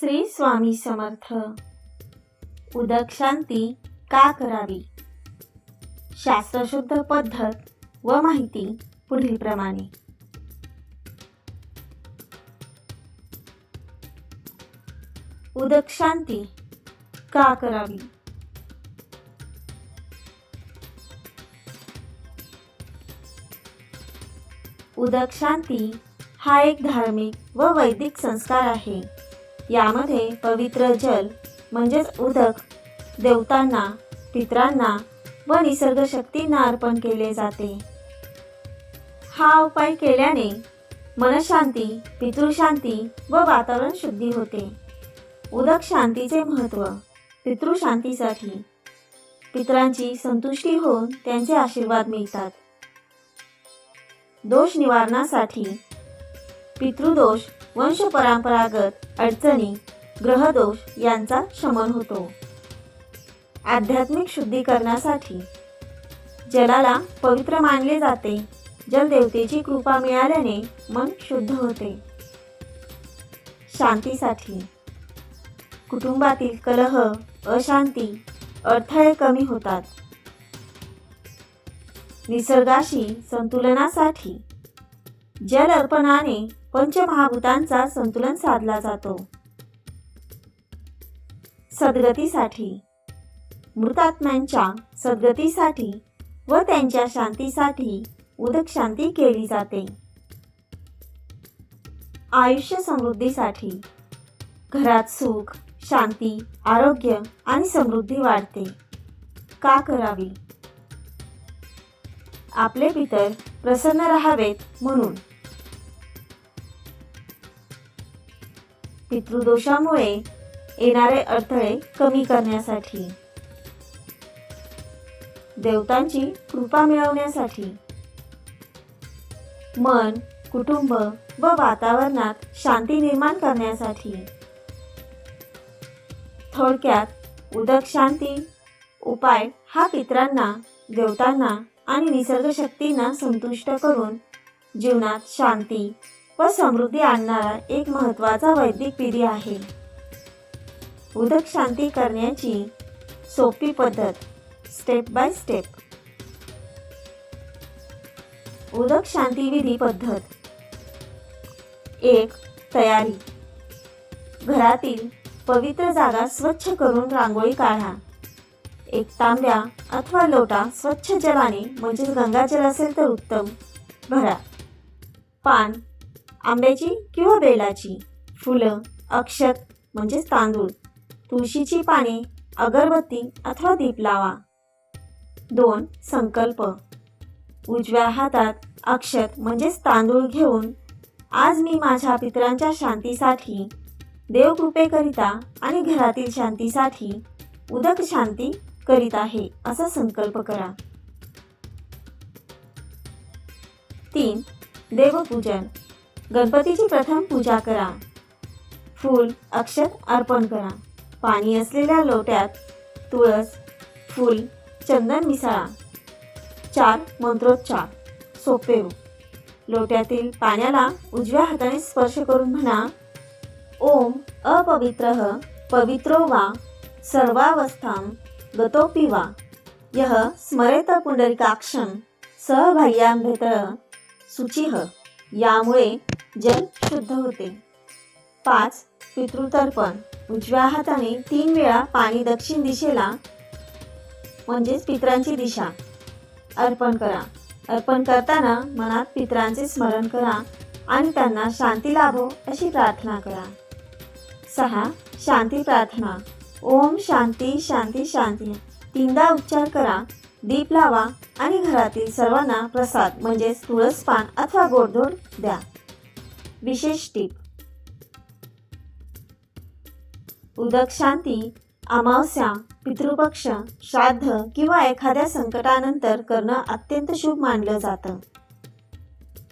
श्री स्वामी समर्थ. उदक शांती का करावी? शास्त्रशुद्ध पद्धत व माहिती पुढील प्रमाणे. उदक शांती का करावी? उदक शांती हा एक धार्मिक व वैदिक संस्कार आहे. यामध्ये पवित्र जल म्हणजेच उदक देवतांना पित्रांना व निसर्ग शक्तींना अर्पण केले जाते. हा उपाय केल्याने मनशांती पितृशांती व वातावरण शुद्धी होते. उदक शांतीचे महत्त्व पितृशांतीसाठी. पितरांची संतुष्टी होऊन त्यांचे आशीर्वाद मिळतात. दोष निवारणासाठी पितृदोष वंशपरंपरागत अडचणी ग्रहदोष यांचा शमन होतो. आध्यात्मिक शुद्धीकरणासाठी जलाला पवित्र मानले जाते. जलदेवतेची कृपा मिळाल्याने मन शुद्ध होते. शांतीसाठी कुटुंबातील कलह अशांती अडथळे कमी होतात. निसर्गाशी संतुलनासाठी जल अर्पणाने पंचमहाभूतांचा संतुलन साधला जातो. सद्गतीसाठी. मृतात्म्यांच्या सद्गतीसाठी व त्यांच्या शांतीसाठी उदक शांती केली जाते. आयुष्य समृद्धीसाठी. घरात सुख शांती आरोग्य आणि समृद्धी वाढते. का करावी? आपले पितर प्रसन्न राहावेत म्हणून. पितृदोषामुळे येणारे अडथळे कमी करण्यासाठी. देवतांची कृपा मिळवण्यासाठी. मन कुटुंब व वातावरणात शांती निर्माण करण्यासाठी. थोडक्यात उदक शांती उपाय हा पित्रांना देवतांना आणि निसर्ग शक्तींना संतुष्ट करून जीवनात शांती व समृद्धी आणणारा एक महत्त्वाचा वैदिक पिढी आहे. उदक शांती करण्याची सोपी पद्धत स्टेप बाय स्टेप उदक शांती विधी पद्धत. एक तयारी. घरातील पवित्र जागा स्वच्छ करून रांगोळी काढा. एक तांब्या अथवा लोटा स्वच्छ जलाने म्हणजेच गंगाजल असेल तर उत्तम भरा. पान आंब्याची किंवा बेलाची? फुलं अक्षत म्हणजेच तांदूळ. तुळशीची पाने अगरबत्ती अथवा दीप लावा. दोन संकल्प. उजव्या हातात अक्षत म्हणजेच तांदूळ घेऊन आज मी माझ्या पितरांच्या शांतीसाठी देवकृपेकरिता आणि घरातील शांतीसाठी उदक शांती करीत आहे असा संकल्प करा. तीन देवपूजन. गणपतीची प्रथम पूजा करा. फूल अक्षत अर्पण करा. पाणी असलेल्या लोट्यात तुळस फूल चंदन मिसळा. चार मंत्रोच्चार. सोपे लोट्यातील पाण्याला उजव्या हाताने स्पर्श करून म्हणा ओम अपवित्र पवित्रो वा सर्वावस्थां गतोपि वा. यः स्मरेत पुंडरिकाक्षं सहभाग्याभ्यतर सुचिह यामुळे जल शुद्ध होते. पाच पितृतर्पण. उजव्या हाताने तीन वेळा पाणी दक्षिण दिशेला म्हणजेच पित्रांची दिशा अर्पण करा. अर्पण करताना मनात पित्रांचे स्मरण करा आणि त्यांना शांती लाभो अशी प्रार्थना करा. सहा शांती प्रार्थना. ओम शांती शांती शांती. तीनदा उच्चार करा दीप लावा आणि घरातील सर्वांना प्रसाद म्हणजेच तुळस पान अथवा गोडधोड द्या. विशेष टीप. उदक शांती अमावस्या पितृपक्ष श्राद्ध किंवा एखाद्या संकटानंतर करणं अत्यंत शुभ मानलं जातं.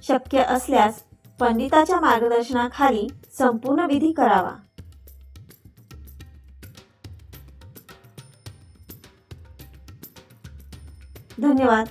शक्य असल्यास पंडिताच्या मार्गदर्शनाखाली संपूर्ण विधी करावा. धन्यवाद.